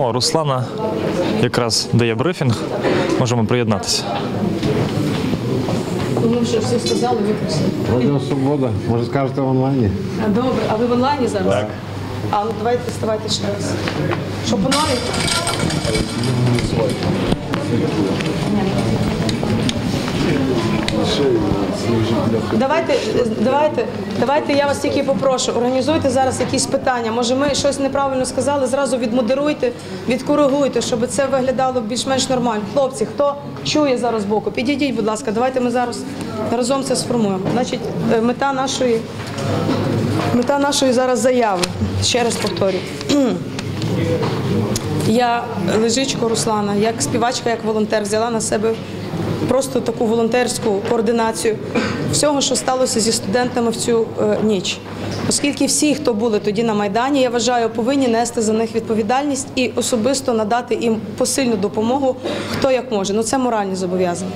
О, Руслана якраз дає брифінг. Можемо приєднатися. Ну, ми вже все сказали, виключили. Радіо Свобода. Може скажете в онлайні? А, Добре, а ви в онлайні зараз? Так. А ну давайте ставайте ще раз. Що по новій? Давайте, давайте, давайте я вас тільки попрошу, організуйте зараз якісь питання. Може, ми щось неправильно сказали, зразу відмодеруйте, відкоригуйте, щоб це виглядало більш-менш нормально. Хлопці, хто чує зараз боку, підійдіть, будь ласка, давайте ми зараз разом це сформуємо. Значить, е, мета нашої, мета нашої зараз заяви. Ще раз повторюю. Я лежичко Руслана, як співачка, як волонтер, взяла на себе просто таку волонтерську координацію всього, що сталося зі студентами в цю е, ніч. Оскільки всі, хто були тоді на Майдані, я вважаю, повинні нести за них відповідальність і особисто надати їм посильну допомогу, хто як може. Ну це моральні зобов'язання.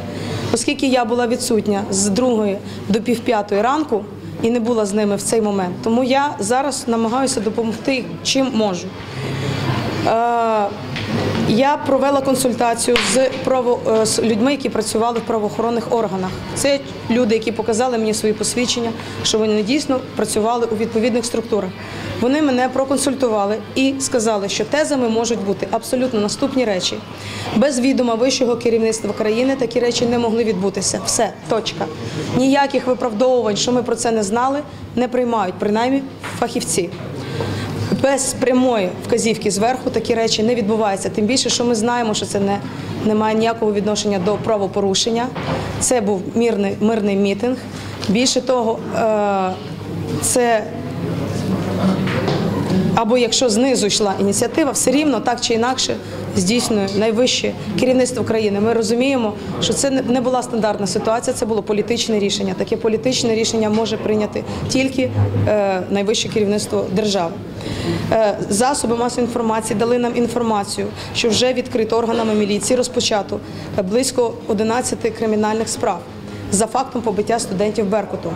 Оскільки я була відсутня з другої до півп'ятої ранку і не була з ними в цей момент, тому я зараз намагаюся допомогти чим можу. Я провела консультацію з право е, людьми, які працювали в правоохоронних органах. Це люди, які показали мені свої посвідчення, що вони дійсно працювали у відповідних структурах. Вони мене проконсультували і сказали, що тезами можуть бути абсолютно наступні речі. Без відома вищого керівництва країни такі речі не могли відбутися. Все, точка. Ніяких виправдовувань, що ми про це не знали, не приймають, принаймні фахівці. Без прямої вказівки зверху такі речі не відбуваються. Тим більше, що ми знаємо, що це не, не має ніякого відношення до правопорушення. Це був мирний, мирний мітинг. Більше того, е, це або якщо знизу йшла ініціатива, все рівно так чи інакше здійснює найвище керівництво країни. Ми розуміємо, що це не- була стандартна ситуація, це було політичне рішення. Таке політичне рішення може прийняти тільки е, найвище керівництво держави. Е, засоби масової інформації дали нам інформацію, що вже відкрито органами міліції розпочато е, близько 11 кримінальних справ за фактом побиття студентів Беркуту.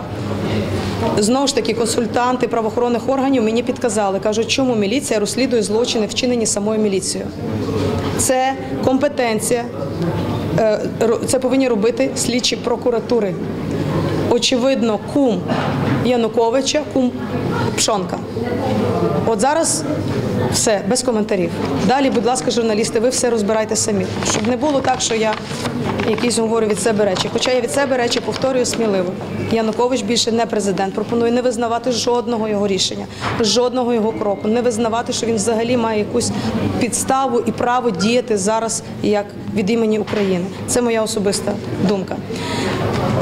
Знову ж таки, консультанти правоохоронних органів мені підказали, кажуть, чому міліція розслідує злочини, вчинені самою міліцією. Це компетенція, е, це повинні робити слідчі прокуратури. Очевидно, кум Януковича, кум Пшонка. От зараз все, без коментарів. Далі, будь ласка, журналісти, ви все розбирайте самі. Щоб не було так, що я якісь говорю від себе речі. Хоча я від себе речі повторюю сміливо. Янукович більше не президент. Пропоную не визнавати жодного його рішення, жодного його кроку, не визнавати, що він взагалі має якусь підставу і право діяти зараз як від імені України. Це моя особиста думка.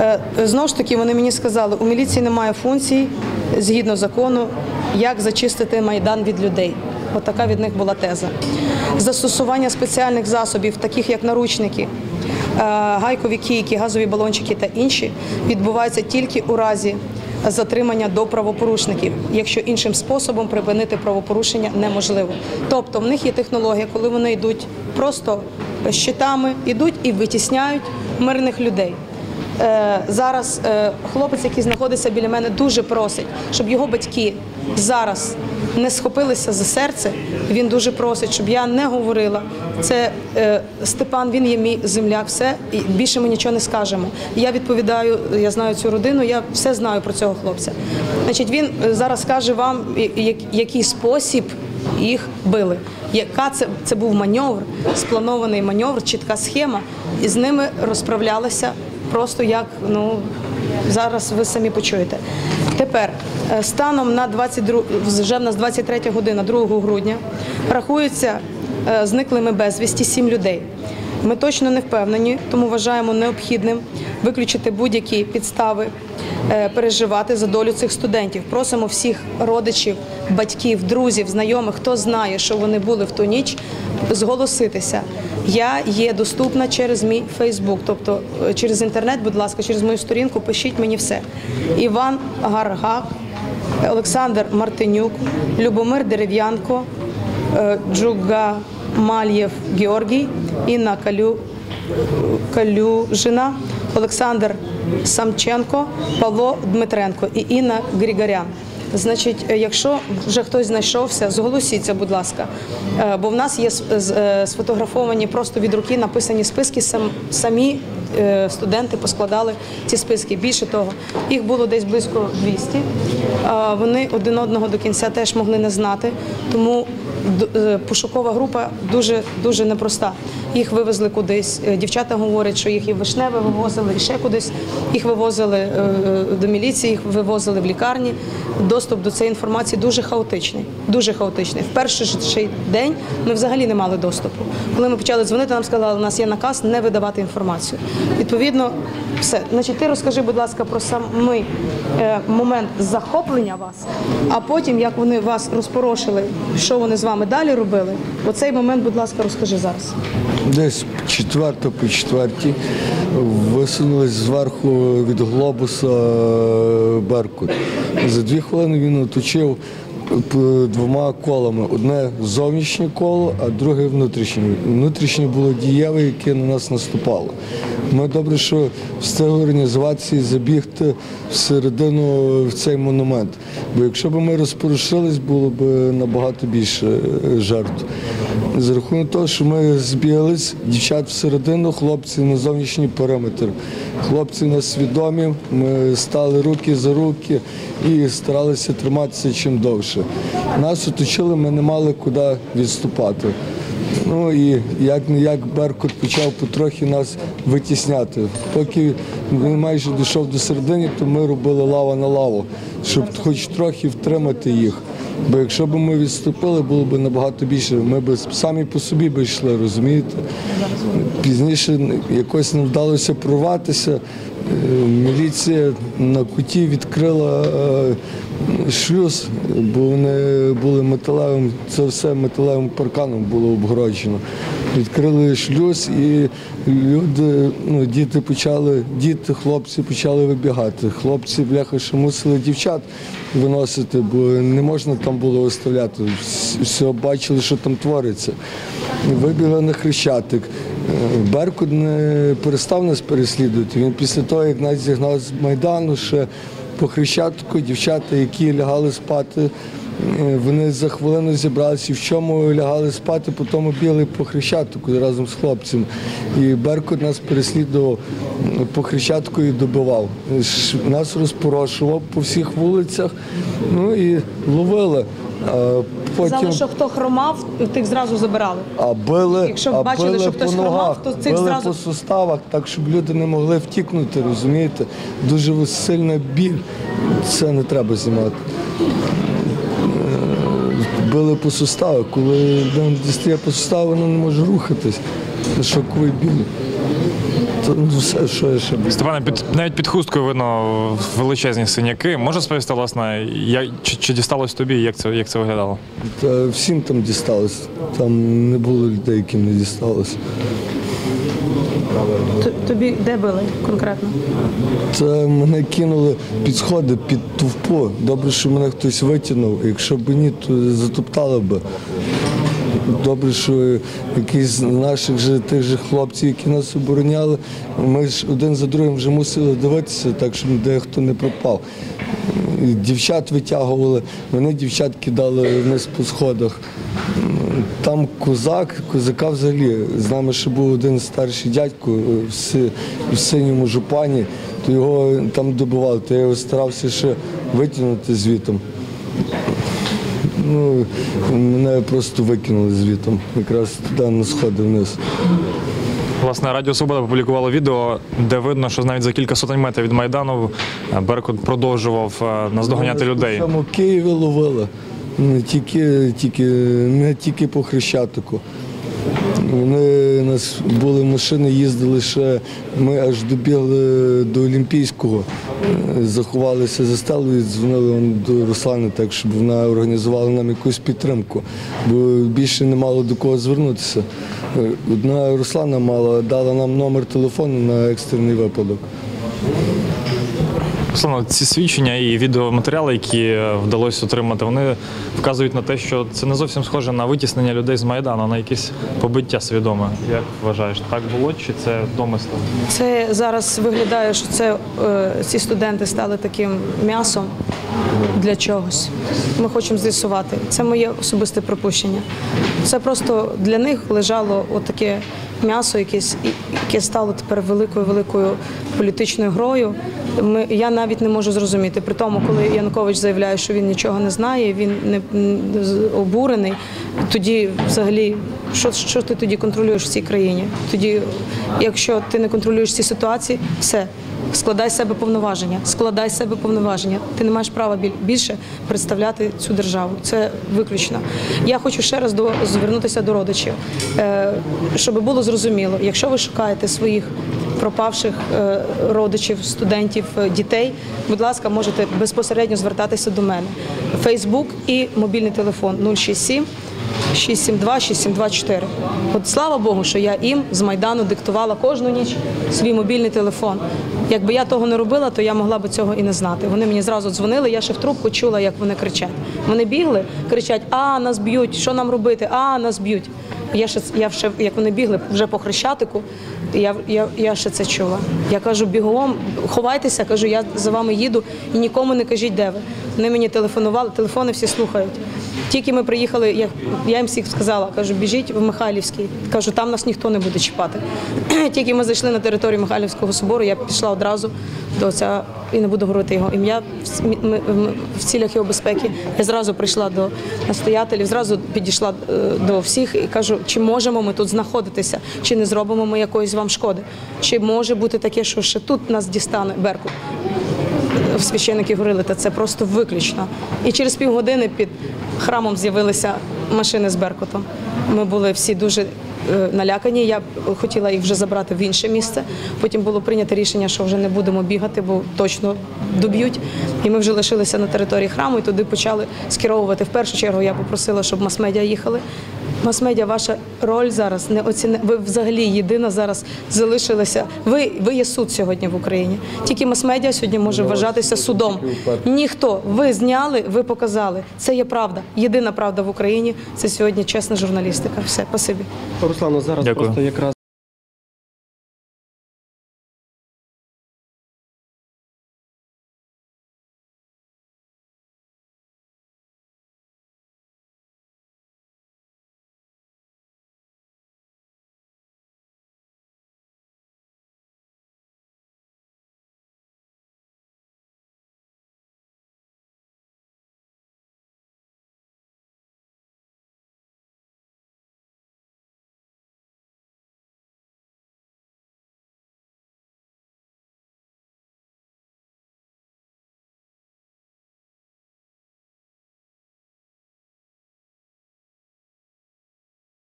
Е, Знову ж таки, вони мені сказали, у міліції немає функцій згідно закону, як зачистити майдан від людей. От така від них була теза. Застосування спеціальних засобів, таких як наручники, е, гайкові кійки, газові балончики та інші, відбувається тільки у разі затримання до правопорушників, якщо іншим способом припинити правопорушення неможливо. Тобто в них є технологія, коли вони йдуть просто щитами, йдуть і витісняють мирних людей. Е, зараз е, хлопець, який знаходиться біля мене, дуже просить, щоб його батьки зараз не схопилися за серце. Він дуже просить, щоб я не говорила. Це е, Степан, він є мій земляк, все і більше ми нічого не скажемо. Я відповідаю, я знаю цю родину, я все знаю про цього хлопця. Значить, він зараз скаже вам, який спосіб їх били. Яка це, це був маневр, спланований маневр, чітка схема, і з ними розправлялися просто як ну зараз ви самі почуєте. Тепер е, станом на 22, вже в нас 23 година, 2 грудня, рахується е, зниклими безвісті 7 людей. Ми точно не впевнені, тому вважаємо необхідним виключити будь-які підстави е, переживати за долю цих студентів. Просимо всіх родичів, батьків, друзів, знайомих, хто знає, що вони були в ту ніч, зголоситися. Я є доступна через мій Фейсбук, тобто е, через інтернет, будь ласка, через мою сторінку пишіть мені все. Іван Гаргак, Олександр Мартинюк, Любомир Дерев'янко, е, Джуга Мальєв Георгій, Інна Калю, Калюжина, Олександр Самченко, Павло Дмитренко і Інна Григорян. Значить, е, якщо вже хтось знайшовся, зголосіться, будь ласка. Е, Бо в нас є е, сфотографовані просто від руки написані списки. Сам, самі студенти поскладали ці списки. Більше того, їх було десь близько 200. Е, Вони один одного до кінця теж могли не знати. Тому е, пошукова група дуже дуже непроста. Їх вивезли кудись. Е, Дівчата говорять, що їх і вишневе вивозили, і ще кудись. Їх вивозили е, до міліції, їх вивозили в лікарні. Доступ до цієї інформації дуже хаотичний. Дуже хаотичний. В перший день ми взагалі не мали доступу. Коли ми почали дзвонити, нам сказали, у нас є наказ не видавати інформацію. Відповідно, все. Значить, ти розкажи, будь ласка, про самий е, момент захоплення вас, а потім як вони вас розпорошили, що вони з вами далі робили. Оцей момент, будь ласка, розкажи зараз. Десь четверта по четвертій висунулись зверху від глобуса е, Беркут. За дві хвилини він оточив двома колами. Одне зовнішнє коло, а друге внутрішнє. Внутрішнє було дієве, яке на нас наступало. Ми добре, що встигли організації забігти всередину в цей монумент. Бо якщо б ми розпорушились, було б набагато більше е, жертв. За рахунок того, що ми збіглись, дівчат всередину, хлопці на зовнішній периметр. Хлопці на свідомі, ми стали руки за руки і старалися триматися чим довше. Нас оточили, ми не мали куди відступати. Ну і як не як Беркут почав потрохи нас витісняти. Поки він майже дійшов до середини, то ми робили лава на лаву, щоб хоч трохи втримати їх. Бо якщо б ми відступили, було б набагато більше. Ми б самі по собі б йшли, розумієте? Пізніше якось не вдалося прорватися. Міліція на куті відкрила е, шлюз, бо вони були металевим, це все металевим парканом було обгороджено. Відкрили шлюз і люди, ну, діти почали, діти, хлопці почали вибігати. Хлопці, бляха, що мусили дівчат виносити, бо не можна там було оставляти. Все бачили, що там твориться. Вибігли на хрещатик. Беркут не перестав нас переслідувати. Він після того, як нас зігнав з Майдану, ще по хрещатику дівчата, які лягали спати, вони за хвилину зібралися і в чому лягали спати, потім бігли по хрещатику разом з хлопцем. І Беркут нас переслідував по хрещатику і добивав. Нас розпорошував по всіх вулицях, ну і ловили. А Казали, що хто хромав, тих зразу забирали. а били, Якщо а бачили, били що хтось по хромав, то цих били зразу- по суставах, так щоб люди не могли втікнути, розумієте? Дуже сильна біль. Це не треба знімати. Били по суставу. Коли дістає по суставу, вона не може рухатись. Це шоковий біль. То, ну, все, що я ще б- Степане, під навіть під хусткою видно величезні синяки. Можеш розповісти, власне, як чи, чи дісталось тобі, як це як це виглядало? Та всім там дісталось. Там не було людей, яким не дісталось. Тобі де били конкретно? Це мене кинули під сходи, під товпу. Добре, що мене хтось витягнув. Якщо б ні, то затоптали б. Добре, що якісь з наших же тих же хлопців, які нас обороняли, ми ж один за другим вже мусили дивитися, так щоб дехто не пропав. Дівчат витягували, вони дівчат кидали вниз по сходах. Там козак, козака взагалі. З нами ще був один старший дядько е, в, си- в синьому жупані, то його там добивали, то я його старався ще витягнути звітом. Ну, мене просто викинули звітом, якраз туди на сходи вниз. Власне, Радіо Свобода опублікувало відео, де видно, що навіть за кілька сотень метрів від Майдану е, Беркут продовжував е, наздоганяти людей. Саме Києві ловили, тільки, тільки, не тільки по Хрещатику. Вони у нас були машини, їздили ще. Ми аж добігли до Олімпійського, заховалися за стелою, дзвонили до Руслани, так щоб вона організувала нам якусь підтримку, бо більше не мало до кого звернутися. Одна Руслана мала дала нам номер телефону на екстрений випадок. Руслано, ці свідчення і відеоматеріали, які вдалося отримати, вони вказують на те, що це не зовсім схоже на витіснення людей з Майдану, на якесь побиття свідоме. Як вважаєш, так було чи це домисли? Це зараз виглядає, що це е, ці студенти стали таким м'ясом для чогось. Ми хочемо з'ясувати. Це моє особисте припущення. Це просто для них лежало отаке м'ясо, якесь, яке стало тепер великою великою політичною грою. Ми, я навіть не можу зрозуміти. При тому, коли Янукович заявляє, що він нічого не знає, він не обурений. Тоді, взагалі, що, що ти тоді контролюєш в цій країні? Тоді, якщо ти не контролюєш ці ситуації, все. Складай себе повноваження, складай себе повноваження. Ти не маєш права біль- більше представляти цю державу. Це виключно. Я хочу ще раз до, звернутися до родичів, е, щоб було зрозуміло, якщо ви шукаєте своїх пропавших е, родичів, студентів, е, дітей, будь ласка, можете безпосередньо звертатися до мене. Фейсбук і мобільний телефон 067 672 6724. От слава Богу, що я їм з Майдану диктувала кожну ніч свій мобільний телефон. Якби я того не робила, то я могла би цього і не знати. Вони мені зразу дзвонили, я ще в трубку чула, як вони кричать. Вони бігли, кричать: А, нас б'ють, що нам робити? А, нас б'ють. Я ще я ще як вони бігли вже по хрещатику. Я, я, я ще це чула. Я кажу, бігом, ховайтеся, кажу, я за вами їду і нікому не кажіть, де ви. Вони мені телефонували, телефони всі слухають. Тільки ми приїхали, я, я їм всіх сказала, кажу, біжіть в Михайлівський. Кажу, там нас ніхто не буде чіпати. Тільки ми зайшли на територію Михайлівського собору, я пішла одразу до ця і не буду говорити його ім'я в, цілях його безпеки. Я зразу прийшла до настоятелів, зразу підійшла е, до всіх і кажу, чи можемо ми тут знаходитися, чи не зробимо ми якоїсь вам шкоди, чи може бути таке, що ще тут нас дістане Беркут священники говорили, та це просто виключно. І через півгодини під храмом з'явилися машини з Беркутом. Ми були всі дуже е, налякані. Я хотіла їх вже забрати в інше місце. Потім було прийнято рішення, що вже не будемо бігати, бо точно доб'ють. І ми вже лишилися на території храму і туди почали скеровувати. В першу чергу я попросила, щоб мас-медіа їхали. Мас-медіа, ваша роль зараз не оціне. Ви взагалі єдина зараз залишилася. Ви, ви є суд сьогодні в Україні. Тільки мас-медіа сьогодні може вважатися судом. Ніхто. Ви зняли, ви показали. Це є правда. Єдина правда в Україні. Це сьогодні чесна журналістика. Все, спасибі. Руслано, зараз Дякую. просто якраз